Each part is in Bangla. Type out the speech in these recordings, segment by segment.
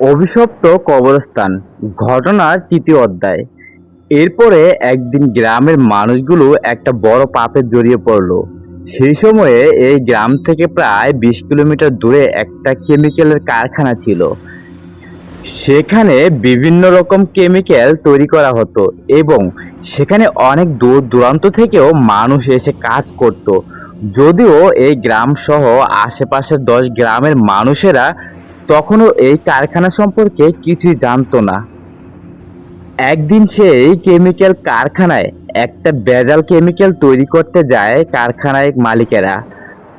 অভিশপ্ত কবরস্থান, ঘটনার তৃতীয় অধ্যায়। এরপরে একদিন গ্রামের মানুষগুলো একটা বড় পাপে জড়িয়ে পড়ল। সেই সময়ে এই গ্রাম থেকে প্রায় বিশ কিলোমিটার দূরে একটা কেমিক্যালের কারখানা ছিল। সেখানে বিভিন্ন রকম কেমিক্যাল তৈরি করা হতো এবং সেখানে অনেক দূর দূরান্ত থেকেও মানুষ এসে কাজ করত। যদিও এই গ্রাম সহ আশেপাশের দশ গ্রামের মানুষেরা তখনও এই কারখানা সম্পর্কে কিছুই জানতো না। একদিন সেই কেমিক্যাল কারখানায় একটা বেজাল কেমিক্যাল তৈরি করতে যায় কারখানায় মালিকেরা।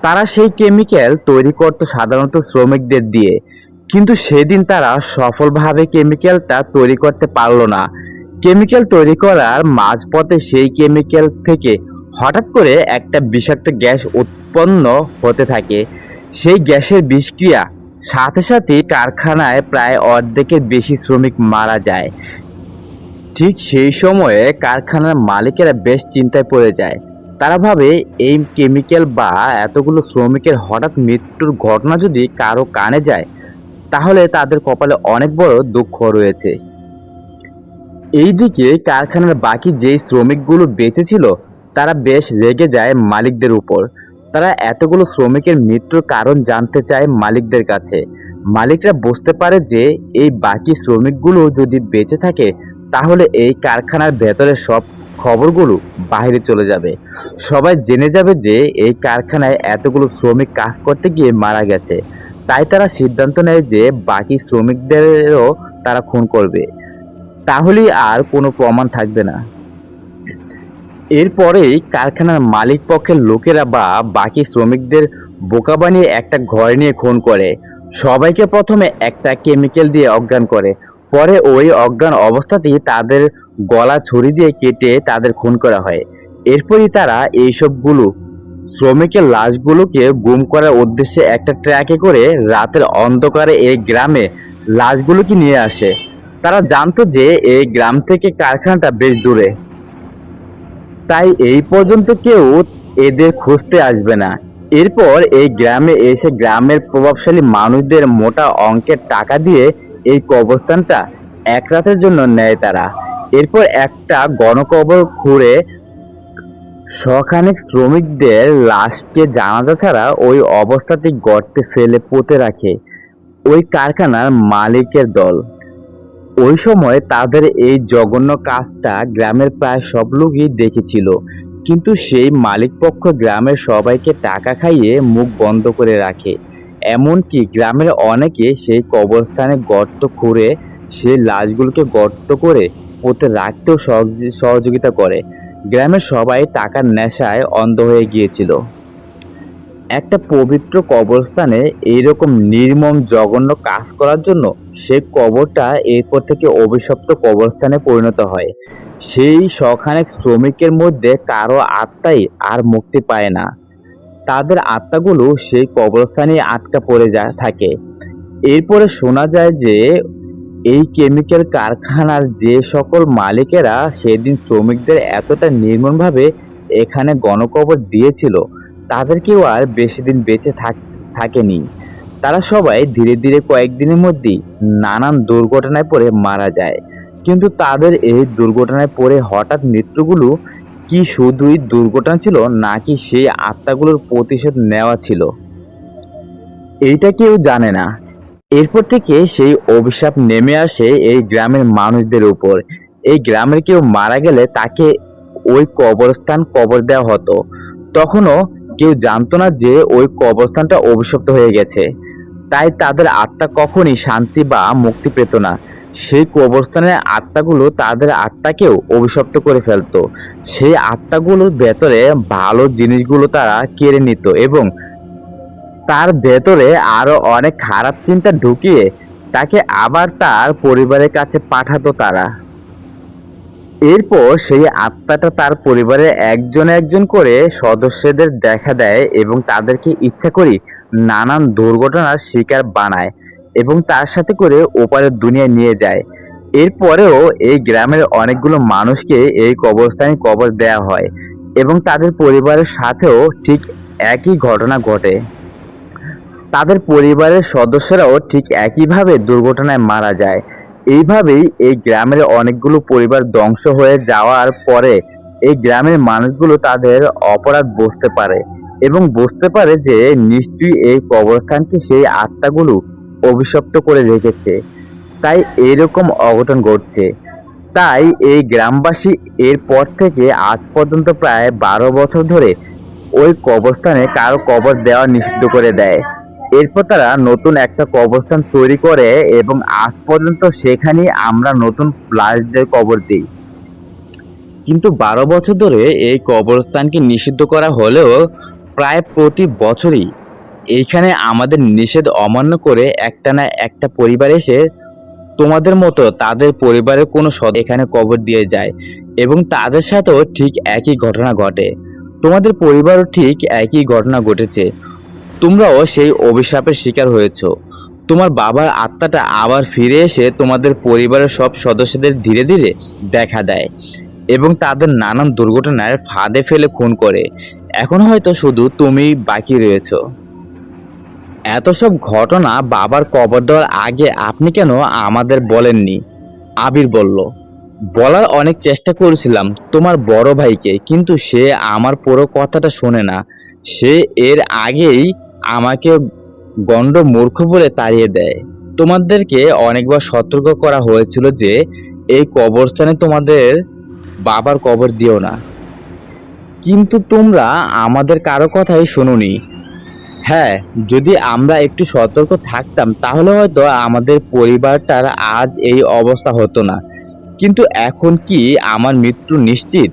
তারা সেই কেমিক্যাল তৈরি করতো সাধারণত শ্রমিকদের দিয়ে। কিন্তু সেদিন তারা সফলভাবে কেমিক্যালটা তৈরি করতে পারল না। কেমিক্যাল তৈরি করার মাঝপথে সেই কেমিক্যাল থেকে হঠাৎ করে একটা বিষাক্ত গ্যাস উৎপন্ন হতে থাকে। সেই গ্যাসের বিষক্রিয়া সাথে সাথে কারখানায় প্রায় অর্ধেকের বেশি শ্রমিক মারা যায়। ঠিক সেই সময়ে কারখানার মালিকেরা বেশ চিন্তায় পড়ে যায়। তারা ভাবে এই কেমিক্যাল বা এতগুলো শ্রমিকের হঠাৎ মৃত্যুর ঘটনা যদি কারও কানে যায়, তাহলে তাদের কপালে অনেক বড় দুঃখ রয়েছে। এইদিকে কারখানার বাকি যেই শ্রমিকগুলো বেঁচে ছিল, তারা বেশ রেগে যায় মালিকদের উপর। তারা এতগুলো শ্রমিকের মৃত্যুর কারণ জানতে চায় মালিকদের কাছে। মালিকরা বুঝতে পারে যে এই বাকি শ্রমিকগুলো যদি বেঁচে থাকে, তাহলে এই কারখানার ভেতরে সব খবরগুলো বাইরে চলে যাবে। সবাই জেনে যাবে যে এই কারখানায় এতগুলো শ্রমিক কাজ করতে গিয়ে মারা গেছে। তাই তারা সিদ্ধান্ত নেয় যে বাকি শ্রমিকদেরও তারা খুন করবে। তাহলেই আর কোনো প্রমাণ থাকবে না। এরপরেই কারখানার মালিক পক্ষের লোকেরা বা বাকি শ্রমিকদের বোকা বানিয়ে একটা ঘর নিয়ে খুন করে। সবাইকে প্রথমে একটা কেমিক্যাল দিয়ে অজ্ঞান করে। পরে ওই অজ্ঞান অবস্থাতেই তাদের গলা ছুরি দিয়ে কেটে তাদের খুন করা হয়। এরপরই তারা এইসবগুলো শ্রমিকের লাশগুলোকে গুম করার উদ্দেশ্যে একটা ট্র্যাকে করে রাতের অন্ধকারে এই গ্রামে লাশগুলোকে নিয়ে আসে। তারা জানতো যে এই গ্রাম থেকে কারখানাটা বেশ দূরে। তাই এই পর্যন্ত কেউ এদের খুঁজতে আসবে না। এরপর এই গ্রামে এসে গ্রামের প্রভাবশালী মানুষদের মোটা অঙ্কের টাকা দিয়ে এই কবরস্থানটা এক রাতের জন্য নেয় তারা। এরপর একটা গণকবর খুঁড়ে শখানেক শ্রমিকদের লাশকে জানাজা ছাড়া ওই অবস্থাটি গর্তে ফেলে পুঁতে রাখে। ওই কারখানার মালিকের দল। ওই সময় তাদের এই জঘন্য কাজটা গ্রামের প্রায় সব লোকই দেখেছিল। কিন্তু সেই মালিকপক্ষ গ্রামের সবাইকে টাকা খাইয়ে মুখ বন্ধ করে রাখে। এমনকি গ্রামের অনেকে সেই কবরস্থানে গর্ত খুঁড়ে সেই লাশগুলোকে গর্ত করে পুঁতে রাখতেও সহযোগিতা করে। গ্রামের সবাই টাকার নেশায় অন্ধ হয়ে গিয়েছিল। একটা পবিত্র কবরস্থানে এইরকম নির্মম, জঘন্য কাজ করার জন্য সেই কবরটা এরপর থেকে অভিশপ্ত কবরস্থানে পরিণত হয়। সেই শখানেক শ্রমিকের মধ্যে কারও আত্মাই আর মুক্তি পায় না। তাদের আত্মাগুলো সেই কবরস্থানে আটকা পড়ে যা থাকে। এরপরে শোনা যায় যে, এই কেমিক্যাল কারখানার যে সকল মালিকেরা সেদিন শ্রমিকদের এতটা নির্মমভাবে এখানে গণকবর দিয়েছিল, তাদেরকেও আর বেশি দিন বেঁচে থাক- থাকেনি। তারা সবাই ধীরে ধীরে কয়েকদিনের মধ্যেই নানান দুর্ঘটনায় পড়ে মারা যায়। কিন্তু তাদের এই দুর্ঘটনায় পড়ে হঠাৎ মৃত্যুগুলো কি শুধুই দুর্ঘটনা ছিল নাকি সেই আত্মাগুলোর প্রতিশোধ নেওয়া ছিল? এইটা কেউ জানে না। এরপর থেকে সেই অভিশাপ নেমে আসে এই গ্রামের মানুষদের উপর। এই গ্রামের কেউ মারা গেলে তাকে ওই কবরস্থান কবর দেওয়া হতো। তখনও কেউ জানতো না যে ওই কবরস্থানটা অভিশপ্ত হয়ে গেছে। তাই তাদের আত্মা কখনই শান্তি বা মুক্তি পেত না। সেই কবরস্থানের আত্মাগুলো তাদের আত্মাকেও অভিশপ্ত করে ফেলতো। সেই আত্মাগুলোর ভেতরে ভালো জিনিসগুলো তারা কেড়ে নিত এবং তার ভেতরে আরও অনেক খারাপ চিন্তা ঢুকিয়ে তাকে আবার তার পরিবারের কাছে পাঠাতো তারা। এরপর সেই আত্মাটা তার পরিবারের একজন একজন করে সদস্যদের দেখা দেয় এবং তাদেরকে ইচ্ছা করি নানান দুর্ঘটনার শিকার বানায় এবং তার সাথে করে ওপারের দুনিয়ায় নিয়ে যায়। এরপরেও এই গ্রামের অনেকগুলো মানুষকে এই কবরস্থানে কবর দেওয়া হয় এবং তাদের পরিবারের সাথেও ঠিক একই ঘটনা ঘটে। তাদের পরিবারের সদস্যরাও ঠিক একইভাবে দুর্ঘটনায় মারা যায়। এইভাবেই এই গ্রামের অনেকগুলো পরিবার ধ্বংস হয়ে যাওয়ার পরে এই গ্রামের মানুষগুলো তাদের অপরাধ বুঝতে পারে। এবং বুঝতে পারে যে নিশ্চয়ই এই কবরস্থানকে সেই আত্মাগুলো অভিশপ্ত করে রেখেছে। তাই এরকম অঘটন ঘটছে। তাই এই গ্রামবাসী এরপর থেকে আজ পর্যন্ত প্রায় বারো বছর ধরে ওই কবরস্থানে কারও কবর দেওয়া নিষিদ্ধ করে দেয়। এরপর তারা নতুন একটা কবরস্থান তৈরি করে এবং আজ পর্যন্ত সেখানেই আমরা নতুন লাশদের কবর দিই। কিন্তু বারো বছর ধরে এই কবরস্থানকে নিষিদ্ধ করা হলেও প্রায় প্রতি বছরই এইখানে আমাদের নিষেধ অমান্য করে একটা না একটা পরিবার এসে তোমাদের মতো তাদের পরিবারের কোনো সদস্য এখানে কবর দিয়ে যায় এবং তাদের সাথেও ঠিক একই ঘটনা ঘটে। তোমাদের পরিবারও ঠিক একই ঘটনা ঘটেছে। তোমরাও সেই অভিশাপের শিকার হয়েছ। তোমার বাবার আত্মাটা আবার ফিরে এসে তোমাদের পরিবারের সব সদস্যদের ধীরে ধীরে দেখা দেয় এবং তাদের নানান দুর্ঘটনার ফাঁদে ফেলে খুন করে। এখন হয়তো শুধু তুমি বাকি রয়েছো। এত সব ঘটনা বাবার কবর দেওয়ার আগে আপনি কেন আমাদের বলেননি? আবির বলল, বলার অনেক চেষ্টা করেছিলাম তোমার বড় ভাইকে, কিন্তু সে আমার পুরো কথাটা শোনে না। সে এর আগেই আমাকে গণ্ড মূর্খ বলে তাড়িয়ে দেয়। তোমাদেরকে অনেকবার সতর্ক করা হয়েছিল যে এই কবরস্থানে তোমাদের বাবার কবর দিও না। কিন্তু তোমরা আমাদের কারও কথাই শোনোনি। হ্যাঁ যদি আমরা একটু সতর্ক থাকতাম, তাহলে হয়তো আমাদের পরিবারটার আজ এই অবস্থা হতো না। কিন্তু এখন কি আমার মৃত্যু নিশ্চিত?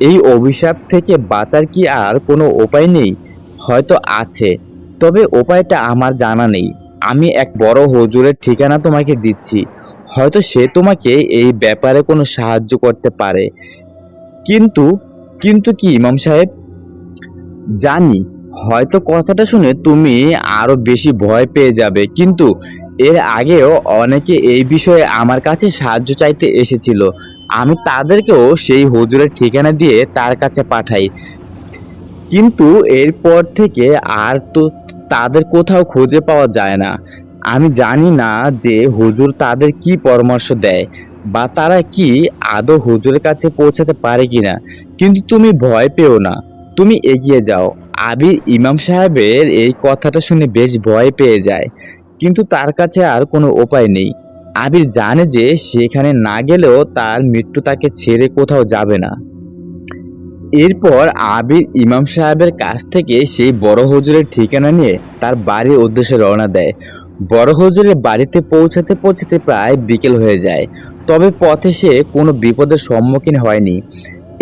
এই অভিশাপ থেকে বাঁচার কি আর কোনো উপায় নেই? হয়তো আছে। তবে উপায়টা আমার জানা নেই। আমি এক বড় হুজুরের ঠিকানা তোমাকে দিচ্ছি। হয়তো সে তোমাকে এই ব্যাপারে কোনো সাহায্য করতে পারে। কিন্তু কিন্তু কি, ইমাম সাহেব? জানি, হয়তো কথাটা শুনে তুমি আরও বেশি ভয় পেয়ে যাবে, কিন্তু এর আগেও অনেকে এই বিষয়ে আমার কাছে সাহায্য চাইতে এসেছিল। আমি তাদেরকেও সেই হুজুরের ঠিকানা দিয়ে তার কাছে পাঠাই। কিন্তু এরপর থেকে আর তো তাদের কোথাও খুঁজে পাওয়া যায় না। আমি জানি না যে হুজুর তাদের কি পরামর্শ দেয়, বা তারা কি আদৌ হুজুরের কাছে পৌঁছাতে পারে কিনা। কিন্তু তুমি ভয় পেও না। তুমি এগিয়ে যাও। আবির ইমাম সাহেবের এই কথাটা শুনে বেশ ভয় পেয়ে যায়। কিন্তু তার কাছে আর কোনো উপায় নেই। আবির জানে যে সেখানে না গেলেও তার মৃত্যু তাকে ছেড়ে কোথাও যাবে না। এরপর আবির ইমাম সাহেবের কাছ থেকে সেই বড় হুজুরের ঠিকানা নিয়ে তার বাড়ির উদ্দেশ্যে রওনা দেয়। বড় হুজুরের বাড়িতে পৌঁছাতে পৌঁছাতে প্রায় বিকেল হয়ে যায়। তবে পথে সে কোনো বিপদের সম্মুখীন হয়নি।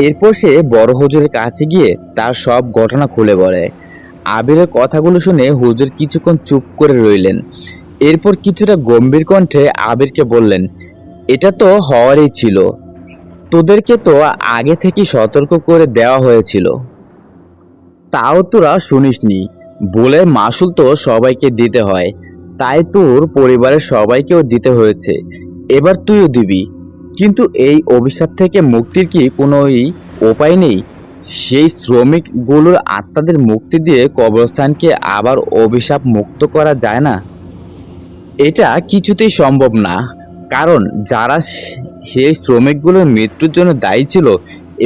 এরপর সে বড় হুজুরের কাছে গিয়ে তার সব ঘটনা খুলে বলে। আবিরের কথাগুলো শুনে হুজুর কিছুক্ষণ চুপ করে রইলেন। এরপর কিছুটা গম্ভীর কণ্ঠে আবিরকে বললেন, এটা তো হওয়ারই ছিল। তোদেরকে তো আগে থেকেই সতর্ক করে দেওয়া হয়েছিল। তাও তোরা শুনিসনি। বলে মাসুল তো সবাইকে দিতে হয়। তাই তোর পরিবারের সবাইকেও দিতে হয়েছে। এবার তুইও দিবি। কিন্তু এই অভিশাপ থেকে মুক্তির কি কোনোই উপায় নেই? সেই শ্রমিকগুলোর আত্মাদের মুক্তি দিয়ে কবরস্থানকে আবার অভিশাপ মুক্ত করা যায় না। এটা কিছুতেই সম্ভব না, কারণ যারা সেই শ্রমিকগুলোর মৃত্যুর জন্য দায়ী ছিল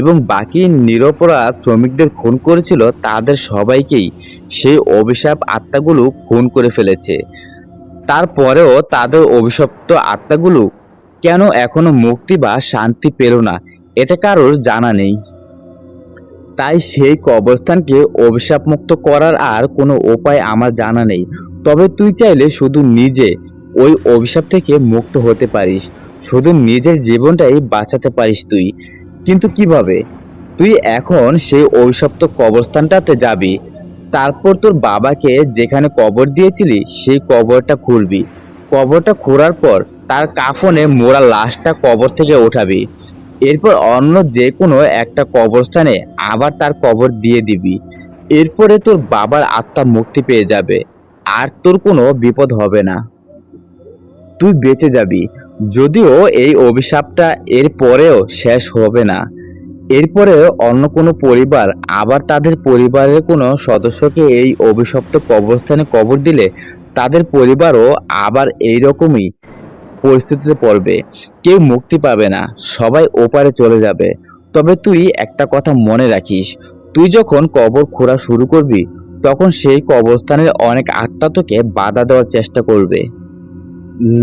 এবং বাকি নিরপরাধ শ্রমিকদের খুন করেছিল তাদের সবাইকেই সেই অভিশাপ আত্মাগুলো খুন করে ফেলেছে। তারপরেও তাদের অভিশপ্ত আত্মাগুলো কেন এখনও মুক্তি বা শান্তি পেল না? এটা কারোর জানা নেই। তাই সেই কবরস্থানকে অভিশাপ মুক্ত করার আর কোনো উপায় আমার জানা নেই। তবে তুই চাইলে শুধু নিজে ওই অভিশাপ থেকে মুক্ত হতে পারিস। শুধু নিজের জীবনটাই বাঁচাতে পারিস তুই। কিন্তু কীভাবে? তুই এখন সেই অভিশপ্ত কবরস্থানটাতে যাবি। তারপর তোর বাবাকে যেখানে কবর দিয়েছিলি, সেই কবরটা খুলবি। কবরটা খোঁড়ার পর তার কাফনে মোরা লাশটা কবর থেকে ওঠাবি। এরপর অন্য যে কোনো একটা কবরস্থানে আবার তার কবর দিয়ে দিবি। এরপরে তোর বাবার আত্মা মুক্তি পেয়ে যাবে, আর তোর কোনো বিপদ হবে না। তুই বেঁচে যাবি, যদিও এই অভিশাপটা এর পরেও শেষ হবে না। এরপরে অন্য কোনো পরিবার, আবার তাদের পরিবারের কোনো সদস্যকে এই অভিশপ্ত কবরস্থানে কবর দিলে তাদের পরিবারও আবার এই রকমই পরিস্থিতিতে পড়বে। কেউ মুক্তি পাবে না, সবাই ওপারে চলে যাবে। তবে তুই একটা কথা মনে রাখিস, তুই যখন কবর খোঁড়া শুরু করবি, তখন সেই কবরস্থানের অনেক আত্মা তোকে বাধা দেওয়ার চেষ্টা করবে।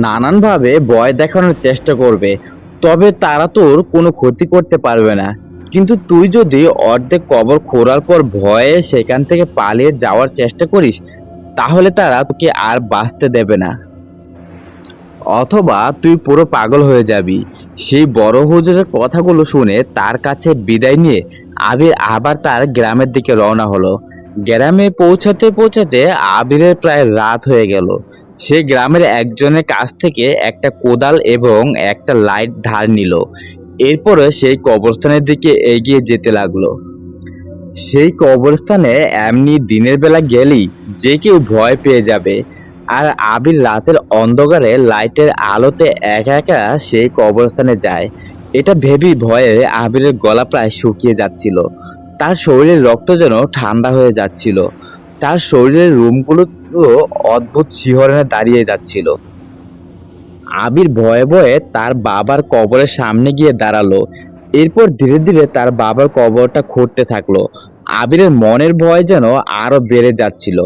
নানানভাবে ভয় দেখানোর চেষ্টা করবে, তবে তারা তোর কোনো ক্ষতি করতে পারবে না। কিন্তু তুই যদি অর্ধেক কবর খোঁড়ার পর ভয়ে সেখান থেকে পালিয়ে যাওয়ার চেষ্টা করিস, তাহলে তারা তোকে আর বাঁচতে দেবে না। অথবা তুই পুরো পাগল হয়ে যাবি। সেই বড় হুজুরের কথাগুলো শুনে তার কাছে বিদায় নিয়ে আবির আবার তার গ্রামের দিকে রওনা হলো। গ্রামে পৌঁছাতে পৌঁছাতে আবিরের প্রায় রাত হয়ে গেল। সে গ্রামের একজনের কাছ থেকে একটা কোদাল এবং একটা লাইট ধার নিল। এরপরে সেই কবরস্থানের দিকে এগিয়ে যেতে লাগল। সেই কবরস্থানে এমনি দিনের বেলা গেলেই যে কেউ ভয় পেয়ে যাবে। আর আবির রাতের অন্ধকারে লাইটের আলোতে একা একা সেই কবরস্থানে যায়। এটা ভেবেই ভয়ে আবিরের গলা প্রায় শুকিয়ে যাচ্ছিল। তার শরীরের রক্ত যেন ঠান্ডা হয়ে যাচ্ছিল। তার শরীরের রুমগুলো অদ্ভুত শিহরণে দাঁড়িয়ে যাচ্ছিল। আবির ভয়ে ভয়ে তার বাবার কবরের সামনে গিয়ে দাঁড়াল। এরপর ধীরে ধীরে তার বাবার কবরটা খুঁড়তে থাকল। আবিরের মনের ভয় যেন আরও বেড়ে যাচ্ছিল।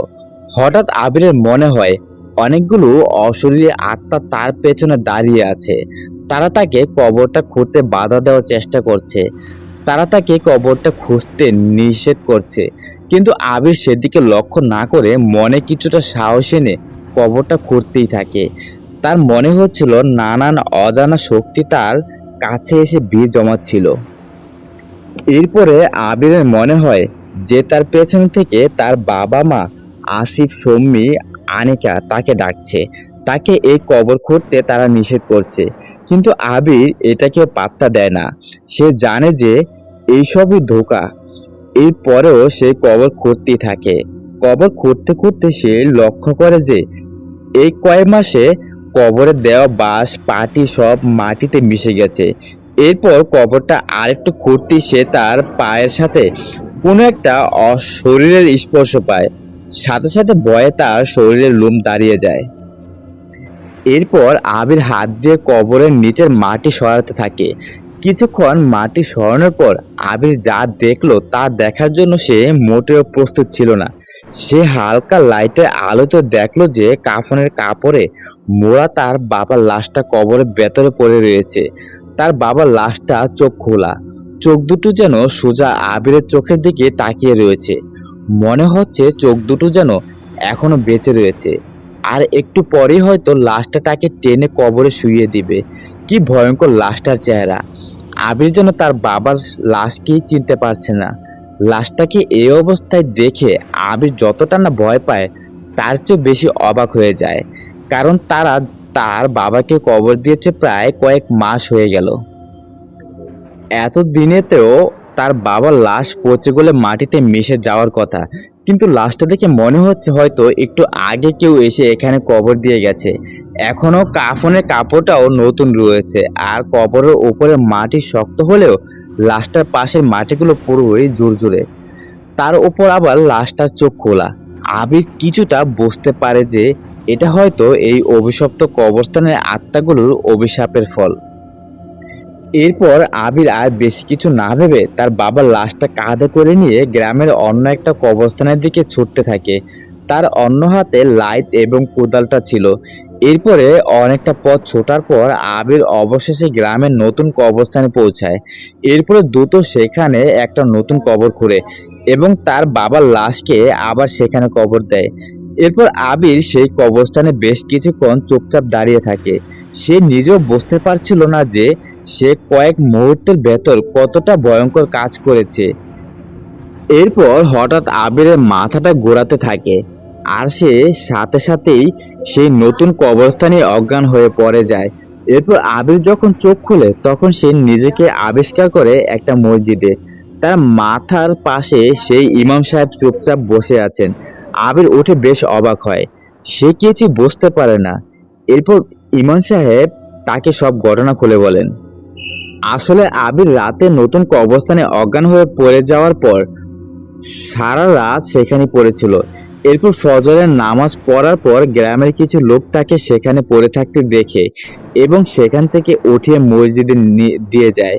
হঠাৎ আবিরের মনে হয় অনেকগুলো অশরীরী আত্মা তার পেছনে দাঁড়িয়ে আছে। তারা তাকে কবরটা খুঁড়তে বাধা দেওয়ার চেষ্টা করছে। তারা তাকে কবরটা খুঁজতে নিষেধ করছে। কিন্তু আবির সেদিকে লক্ষ্য না করে মনে কিছুটা সাহস এনে কবরটা খুঁড়তেই থাকে। তার মনে হচ্ছিল নানান অজানা শক্তি তার কাছে এসে ভিড় জমাচ্ছিল। এরপরে আবিরের মনে হয় যে তার পেছন থেকে তার বাবা মা আসিফ সম্মি আনিকা তাকে ডাকছে। তাকে এই কবর খুঁড়তে তারা নিষেধ করছে। কিন্তু আবির এটাকে পাত্তা দেয় না। সে জানে যে এইসবই ধোকা। এরপরেও সে কবর খুঁড়তেই থাকে। কবর খুঁড়তে খুঁড়তে সে লক্ষ্য করে যে এই কয়েক মাসে কবরে দেওয়া বাঁশ, পাটি সব মাটিতে মিশে গেছে। এরপর কবরটা আরেকটু খুঁড়তে সে তার পায়ের সাথে কোনো একটা অশরীরের স্পর্শ পায়। সাথে সাথে বয়ে তার শরীরের লোম দাঁড়িয়ে যায়। এরপর আবির হাত দিয়ে কবরের নিচের মাটি সরাতে থাকে। কিছুক্ষণ মাটি সরানোর পর আবির যা দেখল তা দেখার জন্য সে মোটেও প্রস্তুত ছিল না। সে হালকা লাইটের আলোতে দেখল যে কাফনের কাপড়ে মোড়া তার বাবার লাশটা কবরের ভেতরে পড়ে রয়েছে। তার বাবার লাশটা চোখ খোলা। চোখ দুটো যেন সোজা আবিরের চোখের দিকে তাকিয়ে রয়েছে। মনে হচ্ছে চোখ দুটো যেন এখনও বেঁচে রয়েছে। আর একটু পরেই হয়তো লাশটা তাকে টেনে কবরে শুইয়ে দিবে। কি ভয়ঙ্কর লাশটার চেহারা। আবির যেন তার বাবার লাশকেই চিনতে পারছে না। লাশটাকে এই অবস্থায় দেখে আবির যতটা না ভয় পায়, তার চেয়ে বেশি অবাক হয়ে যায়। কারণ তারা তার বাবাকে কবর দিয়েছে প্রায় কয়েক মাস হয়ে গেল। এত দিনেতেও তার বাবার লাশ পচে গলে মাটিতে মিশে যাওয়ার কথা। কিন্তু লাশটা দেখে মনে হচ্ছে হয়তো একটু আগে কেউ এসে এখানে কবর দিয়ে গেছে। এখনও কাফনের কাপড়টাও নতুন রয়েছে আর কবরের ওপরে মাটি শক্ত হলেও লাশটার পাশের মাটিগুলো পুরোই জোরজোরে তার ওপর আবার লাশটার চোখ খোলা। আবির কিছুটা বুঝতে পারে যে এটা হয়তো এই অভিশপ্ত কবরস্থানের আত্মাগুলোর অভিশাপের ফল। এরপর আবির আর বেশি কিছু না ভেবে তার বাবার লাশটা কাঁধে করে নিয়ে গ্রামের অন্য একটা কবরস্থানের দিকে ছুটতে থাকে। তার অন্য হাতে লাইট এবং কোদালটা ছিল। এরপরে অনেকটা পথ ছোটার পর আবির অবশেষে গ্রামের নতুন কবরস্থানে পৌঁছায়। এরপরে দ্রুত সেখানে একটা নতুন কবর খুঁড়ে এবং তার বাবার লাশকে আবার সেখানে কবর দেয়। এরপর আবির সেই কবরস্থানে বেশ কিছুক্ষণ চুপচাপ দাঁড়িয়ে থাকে। সে নিজেও বুঝতে পারছিল না যে সে কয়েক মুহূর্তের ভেতর কতটা ভয়ঙ্কর কাজ করেছে। এরপর হঠাৎ আবিরের মাথাটা ঘোরাতে থাকে আর সে সাথে সাথেই সেই নতুন কবরস্থানে অজ্ঞান হয়ে পড়ে যায়। এরপর আবির যখন চোখ খুলে তখন সে নিজেকে আবিষ্কার করে একটা মসজিদে। তার মাথার পাশে সেই ইমাম সাহেব চুপচাপ বসে আছেন। আবির উঠে বেশ অবাক হয়। সে কিছু বুঝতে পারে না। এরপর ইমাম সাহেব তাকে সব ঘটনা খুলে বলেন। আসলে আবির রাতে নতুন কবরস্থানে অজ্ঞান হয়ে পড়ে যাওয়ার পর সারা রাত সেখানে পড়েছিল। এরপর ফজরের নামাজ পড়ার পর গ্রামের কিছু লোক তাকে সেখানে পড়ে থাকতে দেখে এবং সেখান থেকে উঠিয়ে মসজিদে দিয়ে যায়।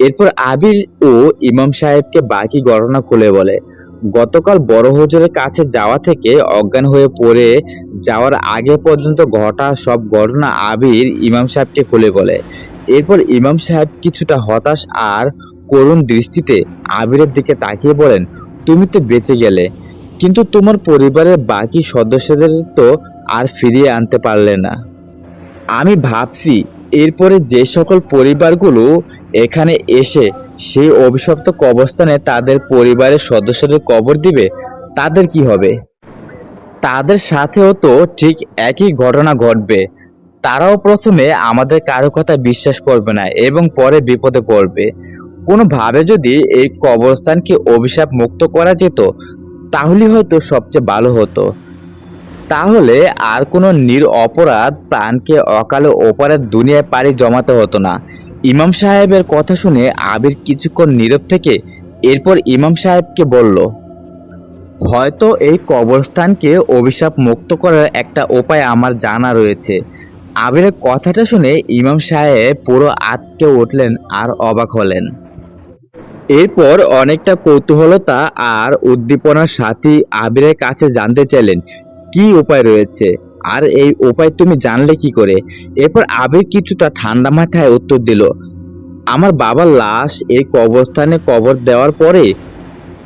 এরপর আবির ও ইমাম সাহেবকে বাকি ঘটনা খুলে বলে, গতকাল বড় হজরের কাছে যাওয়া থেকে অজ্ঞান হয়ে পড়ে যাওয়ার আগে পর্যন্ত ঘটা সব ঘটনা আবির ইমাম সাহেবকে খুলে বলে। এরপর ইমাম সাহেব কিছুটা হতাশ আর করুণ দৃষ্টিতে আবিরের দিকে তাকিয়ে বলেন, তুমি তো বেঁচে গেলে, কিন্তু তোমার পরিবারের বাকি সদস্যদের তো আর ফিরিয়ে আনতে পারলে না। আমি ভাবছি, এরপরে যে সকল পরিবারগুলো এখানে এসে সেই অভিশপ্ত কবরস্থানে তাদের পরিবারের সদস্যদের কবর দিবে, তাদের কি হবে? তাদের সাথেও তো ঠিক একই ঘটনা ঘটবে তারাও প্রথমে আমাদের কারও কথা বিশ্বাস করবে না এবং পরে বিপদে পড়বে। কোনোভাবে যদি এই কবরস্থানকে অভিশাপ মুক্ত করা যেত তাহলে হয়তো সবচেয়ে ভালো হতো। তাহলে আর কোনো নির অপরাধ প্রাণকে অকালে ওপারের দুনিয়ায় পাড়ি জমাতে হতো না। ইমাম সাহেবের কথা শুনে আবির কিছুক্ষণ নীরব থেকে এরপর ইমাম সাহেবকে বলল, হয়তো এই কবরস্থানকে অভিশাপ মুক্ত করার একটা উপায় আমার জানা রয়েছে। আবিরের কথাটা শুনে ইমাম সাহেব পুরো আটকে উঠলেন আর অবাক হলেন। এরপর অনেকটা কৌতূহলতা আর উদ্দীপনার সাথী আবিরের কাছে জানতে চাইলেন, কি উপায় রয়েছে? আর এই উপায় তুমি জানলে কি করে? এরপর আবির কিছুটা ঠান্ডা মাথায় উত্তর দিল, আমার বাবার লাশ এই কবরস্থানে কবর দেওয়ার পরে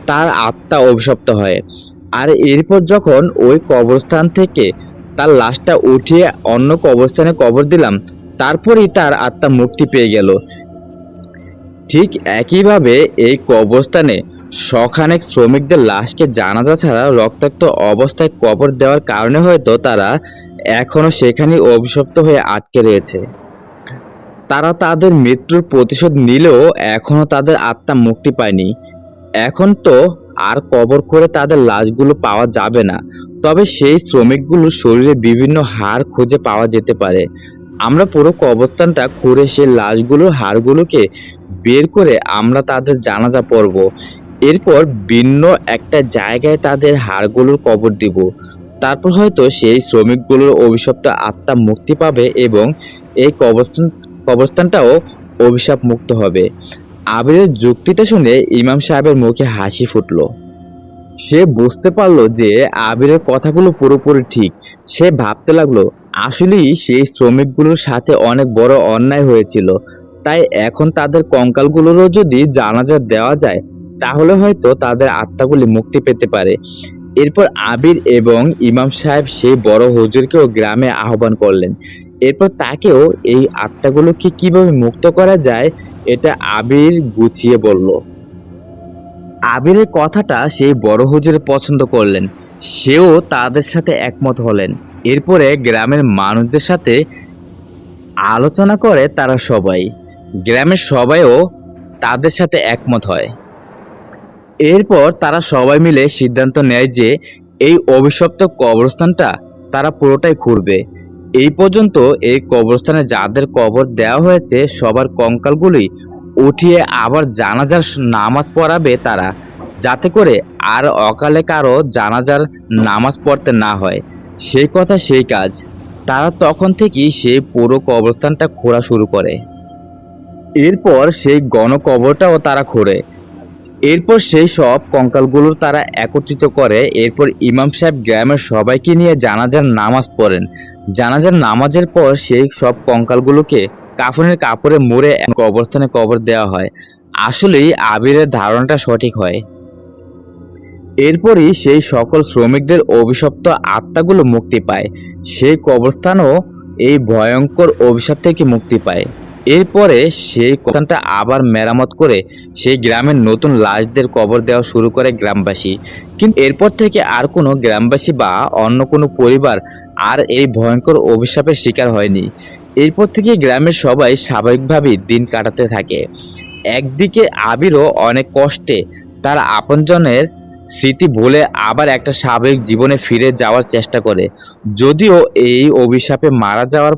তার আত্মা অভিশপ্ত হয়। আর এরপর যখন ওই কবরস্থান থেকে তার লাশটা উঠিয়ে অন্য কবরস্থানে কবর দিলাম। তারপরেই তার আত্মা মুক্তি পেয়ে গেল। ঠিক একইভাবে এই কবরস্থানে শখানেক শ্রমিকদের লাশকে জানাজা ছাড়া রক্তাক্ত অবস্থায় কবর দেওয়ার কারণে হয়তো তারা এখনও সেখানে অভিশপ্ত হয়ে আটকে রয়েছে। তারা তাদের মৃত্যুর প্রতিশোধ নিলেও এখনও তাদের আত্মা মুক্তি পায়নি। এখন তো আর কবর করে তাদের লাশগুলো পাওয়া যাবে না। তবে সেই শ্রমিকগুলোর শরীরে বিভিন্ন হাড় খুঁজে পাওয়া যেতে পারে। আমরা পুরো কবরস্থানটা খুঁড়ে সেই লাশগুলোর হাড়গুলোকে বের করে আমরা তাদের জানাজা পড়ব। এরপর ভিন্ন একটা জায়গায় তাদের হাড়গুলোর কবর দিব। তারপর হয়তো সেই শ্রমিকগুলোর অভিশপ্ত আত্মা মুক্তি পাবে এবং এই কবরস্থান, কবরস্থানটাও অভিশাপ মুক্ত হবে। আবিরের যুক্তিটা শুনে ইমাম সাহেবের মুখে হাসি ফুটলো। সে বুঝতে পারল যে আবিরের কথাগুলো পুরোপুরি ঠিক। সে ভাবতে লাগল, আসলেই সেই শ্রমিকগুলোর সাথে অনেক বড় অন্যায় হয়েছিল। তাই এখন তাদের কঙ্কালগুলোরও যদি জানাজা দেওয়া যায়, তাহলে হয়তো তাদের আত্মাগুলি মুক্তি পেতে পারে। এরপর আবির এবং ইমাম সাহেব সেই বড় হুজুরকেও গ্রামে আহ্বান করলেন। এরপর তাকেও এই আত্মাগুলোকে কীভাবে মুক্ত করা যায়, এটা আবির গুছিয়ে বলল। আবিরের কথাটা সেই বড় হুজুর পছন্দ করলেন। সেও তাদের সাথে একমত হলেন। এরপরে গ্রামের মানুষদের সাথে আলোচনা করে তারা সবাই। গ্রামের সবাইও তাদের সাথে একমত হয়। এরপর তারা সবাই মিলে সিদ্ধান্ত নেয় যে এই অভিশপ্ত কবরস্থানটা তারা পুরোটাই খুঁড়বে এই পর্যন্ত এই কবরস্থানে যাদের কবর দেওয়া হয়েছে, সবার কঙ্কালগুলি উঠিয়ে আবার জানাজার নামাজ পড়াবে তারা, যাতে করে আর অকালে কারও জানাজার নামাজ পড়তে না হয়। সেই কথা সেই কাজ। তারা তখন থেকেই সেই পুরো কবরস্থানটা খোঁড়া শুরু করে। এরপর সেই গণকবরটাও তারা খোঁড়ে এরপর সেই সব কঙ্কালগুলো তারা একত্রিত করে, এরপর ইমাম সাহেব গ্রামের সবাইকে নিয়ে জানাজার নামাজ পড়েন। জানাজার নামাজের পর সেই সব কঙ্কালগুলোকে কাফনের কাপড়ে মুড়ে কবরস্থানে কবর দেওয়া হয়। আসলেই আবিরের ধারণাটা সঠিক হয়। এরপরই সেই সকল শ্রমিকদের অভিশপ্ত আত্মাগুলো মুক্তি পায়। সেই কবরস্থানও এই ভয়ঙ্কর অভিশাপ থেকে মুক্তি পায়। এরপরে সেই কবরস্থানটা আবার মেরামত করে সেই গ্রামের নতুন লাশদের কবর দেওয়া শুরু করে গ্রামবাসী। কিন্তু এরপর থেকে আর কোনো গ্রামবাসী বা অন্য কোনো পরিবার আর এই ভয়ঙ্কর অভিশাপের শিকার হয়নি। এরপর থেকে গ্রামের সবাই স্বাভাবিকভাবেই দিন কাটাতে থাকে। একদিকে আবিরও অনেক কষ্টে, তার আপনজনের স্মৃতি ভুলে আবার একটা স্বাভাবিক জীবনে ফিরে যাওয়ার চেষ্টা করে। যদিও এই অভিশাপে মারা যাওয়ার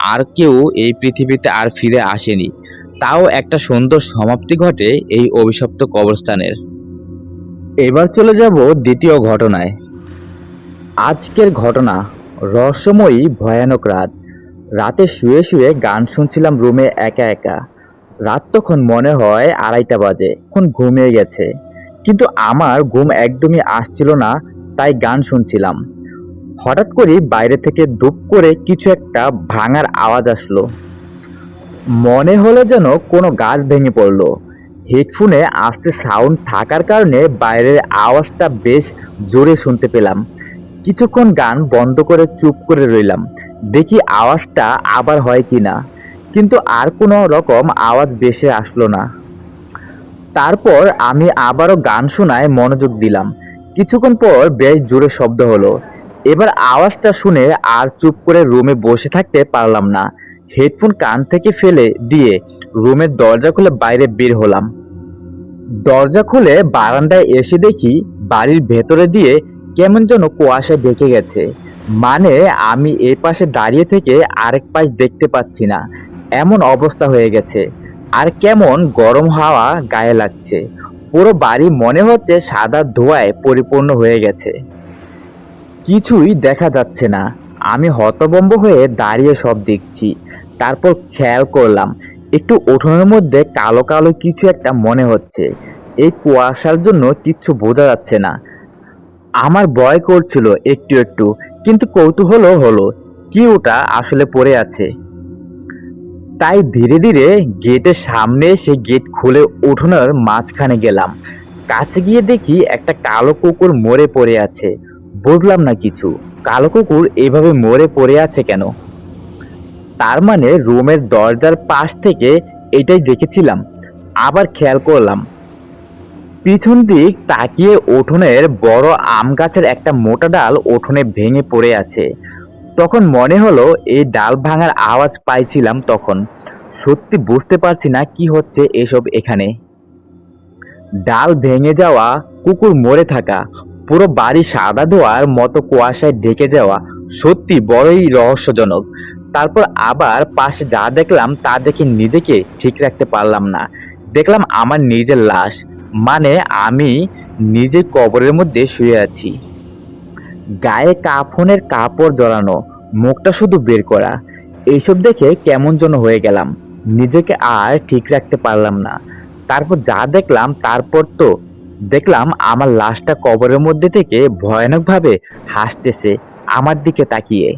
আর কেউ এই পৃথিবীতে আর ফিরে আসেনি। তাও একটা সুন্দর সমাপ্তি ঘটে এই অভিশপ্ত কবরস্থানের। এবার চলে যাব দ্বিতীয় ঘটনায়। আজকের ঘটনা, রহস্যময়ী, ভয়ানক রাত। রাতে শুয়ে শুয়ে গান শুনছিলাম রুমে একা একা। রাত তখন মনে হয় আড়াইটা বাজে, এখন ঘুমিয়ে গেছে। কিন্তু আমার ঘুম একদমই আসছিল না, তাই গান শুনছিলাম। হঠাৎ করে বাইরে থেকে দুপ করে কিছু একটা ভাঙার আওয়াজ আসলো। মনে হলো যেন কোনো গাছ ভেঙে পড়ল। হেডফোনে আস্তে সাউন্ড থাকার কারণে বাইরের আওয়াজটা বেশ জোরে শুনতে পেলাম। কিছুক্ষণ গান বন্ধ করে চুপ করে রইলাম। দেখি আওয়াজটা আবার হয় কি না কিন্তু আর কোনো রকম আওয়াজ বেশে আসলো না। তারপর আমি আবারও গান শোনায় মনোযোগ দিলাম। কিছুক্ষণ পর বেশ জোরে শব্দ হলো। এবার আওয়াজটা শুনে আর চুপ করে রুমে বসে থাকতে পারলাম না। হেডফোন কান থেকে ফেলে দিয়ে রুমের দরজা খুলে বাইরে বের হলাম। দরজা খুলে বারান্দায় এসে দেখি বাড়ির ভেতরে দিয়ে কেমন যেন কুয়াশা ঢেকে গেছে। মানে আমি এই পাশে দাঁড়িয়ে থেকে আরেক পাশ দেখতে পাচ্ছি না। এমন অবস্থা হয়ে গেছে। আর কেমন গরম হাওয়া গায়ে লাগছে। পুরো বাড়ি মনে হচ্ছে সাদা ধোঁয়ায় পরিপূর্ণ হয়ে গেছে। কিছুই দেখা যাচ্ছে না। আমি হতবম্ব হয়ে দাঁড়িয়ে সব দেখছি। তারপর খেয়াল করলাম, একটু উঠোনের মধ্যে কালো কালো কিছু একটা মনে হচ্ছে। এই কুয়াশার জন্য কিচ্ছু বোঝা যাচ্ছে না। আমার ভয় করছিল একটু একটু। কিন্তু কৌতূহলও হলো কি ওটা আসলে পড়ে আছে। তাই ধীরে ধীরে গেটের সামনে এসে গেট খুলে উঠোনের মাঝখানে গেলাম। কাছে গিয়ে দেখি একটা কালো কুকুর মরে পড়ে আছে। বুঝলাম না কিছু। কালো কুকুর এভাবে মরে পড়ে আছে কেন? তার মানে রুমের দরজার পাশ থেকে এটাই দেখেছিলাম। আবার খেয়াল করলাম পিছন দিক তাকিয়ে উঠোনের বড় আম গাছের একটা মোটা ডাল উঠোনে ভেঙে পড়ে আছে। তখন মনে হলো এই ডাল ভাঙার আওয়াজ পাইছিলাম তখন। সত্যি বুঝতে পারছি না কি হচ্ছে এসব এখানে। ডাল ভেঙে যাওয়া, কুকুর মরে থাকা, পুরো বাড়ি সাদা ধোয়ার মতো কুয়াশায় ঢেকে যাওয়া সত্যি বড়ই রহস্যজনক। তারপর আবার পাশে যা দেখলাম তা দেখে নিজেকে ঠিক রাখতে পারলাম না। দেখলাম আমার নিজের লাশ। মানে আমি নিজের কবরের মধ্যে শুয়ে আছি। গায়ে কাফনের কাপড় জড়ানো, মুখটা শুধু বের করা, এইসব দেখে কেমন যেন হয়ে গেলাম। নিজেকে আর ঠিক রাখতে পারলাম না। তারপর যা দেখলাম, তারপর তো দেখলাম আমার লাশটা কবরের মধ্যে থেকে ভয়ানকভাবে হাসতেছে, আমার দিকে তাকিয়ে।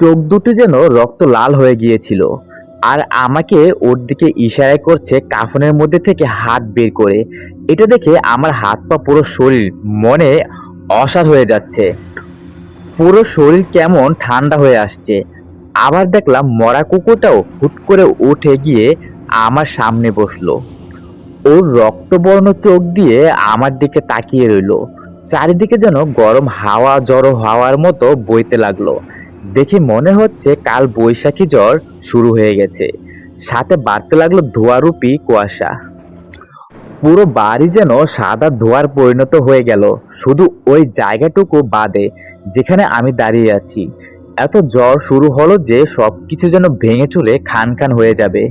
চোখ দুটো যেন রক্ত লাল হয়ে গিয়েছিল। আর আমাকে ওর দিকে ইশারা করছে কাফনের মধ্যে থেকে হাত বের করে। এটা দেখে আমার হাত পা পুরো শরীর, মনে অসার হয়ে যাচ্ছে। পুরো শরীর কেমন ঠান্ডা হয়ে আসছে। আবার দেখলাম মরা কুকুরটাও হুট করে উঠে গিয়ে আমার সামনে বসল। ওর রক্তবর্ণ চোখ দিয়ে আমার দিকে তাকিয়ে রইল। চারিদিকে যেন গরম হাওয়া, জড়ো হাওয়ার মতো বইতে লাগল। দেখে মনে হচ্ছে কাল বৈশাখী জ্বর শুরু হয়ে গেছে। সাথে বাড়তে লাগল ধোয়ারূপী কুয়াশা। পুরো বাড়ি যেন সাদা ধোয়ার পরিণত হয়ে গেল। শুধু ওই জায়গাটুকু বাদে যেখানে আমি দাঁড়িয়ে আছি। এত জ্বর শুরু হলো যে সব কিছু যেন ভেঙে চুরে খান খান হয়ে যাবে।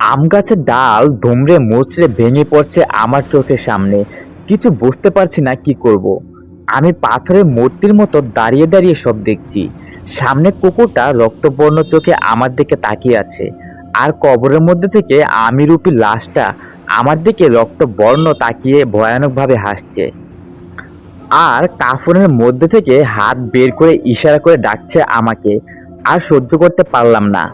আম গাছের ডাল ধুমড়ে মুচড়ে ভেঙে পড়ছে আমার চোখের সামনে। কিছু বুঝতে পারছি না কি করব। আমি পাথরের মূর্তির মতো দাঁড়িয়ে দাঁড়িয়ে সব দেখছি। সামনে কুকুরটা রক্তবর্ণ চোখে আমার দিকে তাকিয়ে আছে। আর কবরের মধ্যে থেকে আমি রূপী লাশটা আমার দিকে রক্তবর্ণ তাকিয়ে ভয়ানকভাবে হাসছে। আর কাফনের মধ্যে থেকে হাত বের করে ইশারা করে ডাকছে আমাকে। আর সহ্য করতে পারলাম না।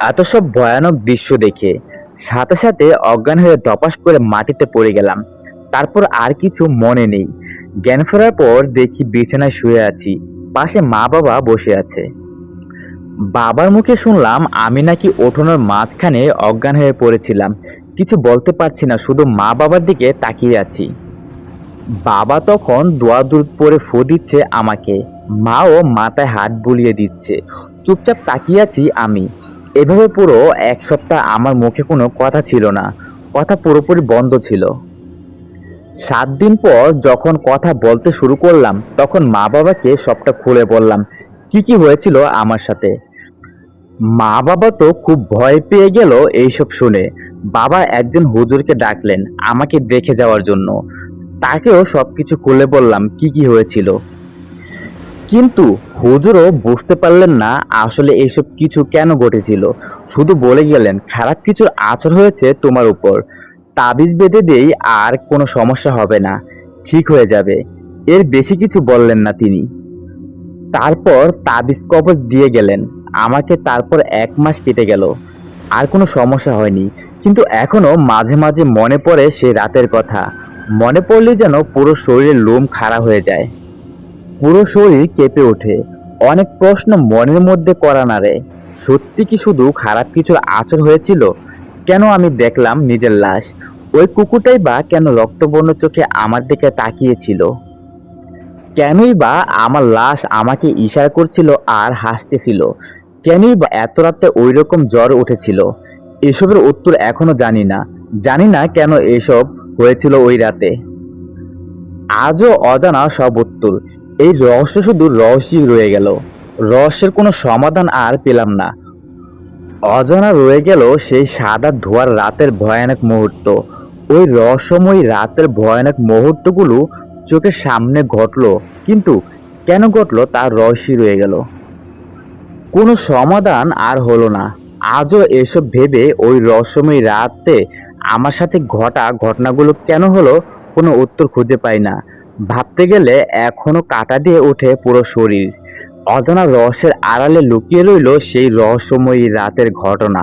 এত সব ভয়ানক দৃশ্য দেখে। সাথে সাথে অজ্ঞান হয়ে দপাস করে মাটিতে পড়ে গেলাম। তারপর আর কিছু মনে নেই। জ্ঞান ফেরার পর দেখি বিছানায় শুয়ে আছি, পাশে মা বাবা বসে আছে। বাবার মুখে শুনলাম আমি নাকি ওঠোনোর মাঝখানে অজ্ঞান হয়ে পড়েছিলাম, কিছু বলতে পারছি না, শুধু মা বাবার দিকে তাকিয়ে আছি। বাবা তখন দোয়া দূর পরে ফু দিচ্ছে আমাকে, মাও মাথায় হাত বুলিয়ে দিচ্ছে। চুপচাপ তাকিয়ে আছি আমি। এভাবে পুরো এক সপ্তাহ আমার মুখে কোনো কথা ছিল না, কথা পুরোপুরি বন্ধ ছিল। সাত দিন পর যখন কথা বলতে শুরু করলাম, তখন মা বাবাকে সবটা খুলে বললাম, কি কি হয়েছিল আমার সাথে? মা বাবা তো খুব ভয় পেয়ে গেল এইসব শুনে। বাবা একজন হুজুরকে ডাকলেন আমাকে দেখে যাওয়ার জন্য। তাকেও সব কিছু খুলে বললাম, কি কি হয়েছিল? কিন্তু হুজুরও বুঝতে পারলেন না আসলে এইসব কিছু কেন ঘটেছিল। শুধু বলে গেলেন, খারাপ কিছুর আচর হয়েছে তোমার উপর। তাবিজ বেঁধে দেই আর কোনো সমস্যা হবে না, ঠিক হয়ে যাবে। এর বেশি কিছু বললেন না তিনি। তারপর তাবিজ কবজ দিয়ে গেলেন। আমাকে তারপর এক মাস কেটে গেল। আর কোনো সমস্যা হয়নি। কিন্তু এখনও মাঝে মাঝে মনে পড়ে সে রাতের কথা। মনে পড়লে যেন পুরো শরীরের লোম খাড়া হয়ে যায়। পুরো শরীর কেঁপে ওঠে। অনেক প্রশ্ন মনের মধ্যে করা না রে। সত্যি কি শুধু খারাপ কিছুর আচর হয়েছিল? কেন আমি দেখলাম নিজের লাশ? ওই কুকুরটাই বা কেন রক্তবর্ণ চোখে আমার দিকে তাকিয়েছিল? কেনই বা আমার লাশ আমাকে ইশারা করছিল আর হাসতেছিল? কেনই বা এত রাতে ওই রকম জ্বর উঠেছিল? এসবের উত্তর এখনও জানি না। জানি না কেন এসব হয়েছিল ওই রাতে। আজও অজানা সব উত্তর। এই রহস্য শুধু রহস্যই রয়ে গেল। রহস্যের কোনো সমাধান আর পেলাম না। অজানা রয়ে গেল সেই সাদা ধোয়ার রাতের ভয়ানক মুহূর্ত। ওই রহস্যময়ী রাতের ভয়ানক মুহূর্তগুলো চোখের সামনে ঘটলো, কিন্তু কেন ঘটলো তার রহস্যই রয়ে গেল। কোনো সমাধান আর হলো না। আজও এসব ভেবে ওই রহস্যময়ী রাতে আমার সাথে ঘটা ঘটনাগুলো কেন হলো কোনো উত্তর খুঁজে পাই না। ভাবতে গেলে এখনও কাটা দিয়ে ওঠে পুরো শরীর। অজানা রহস্যের আড়ালে লুকিয়ে রইল সেই রহস্যময়ী রাতের ঘটনা।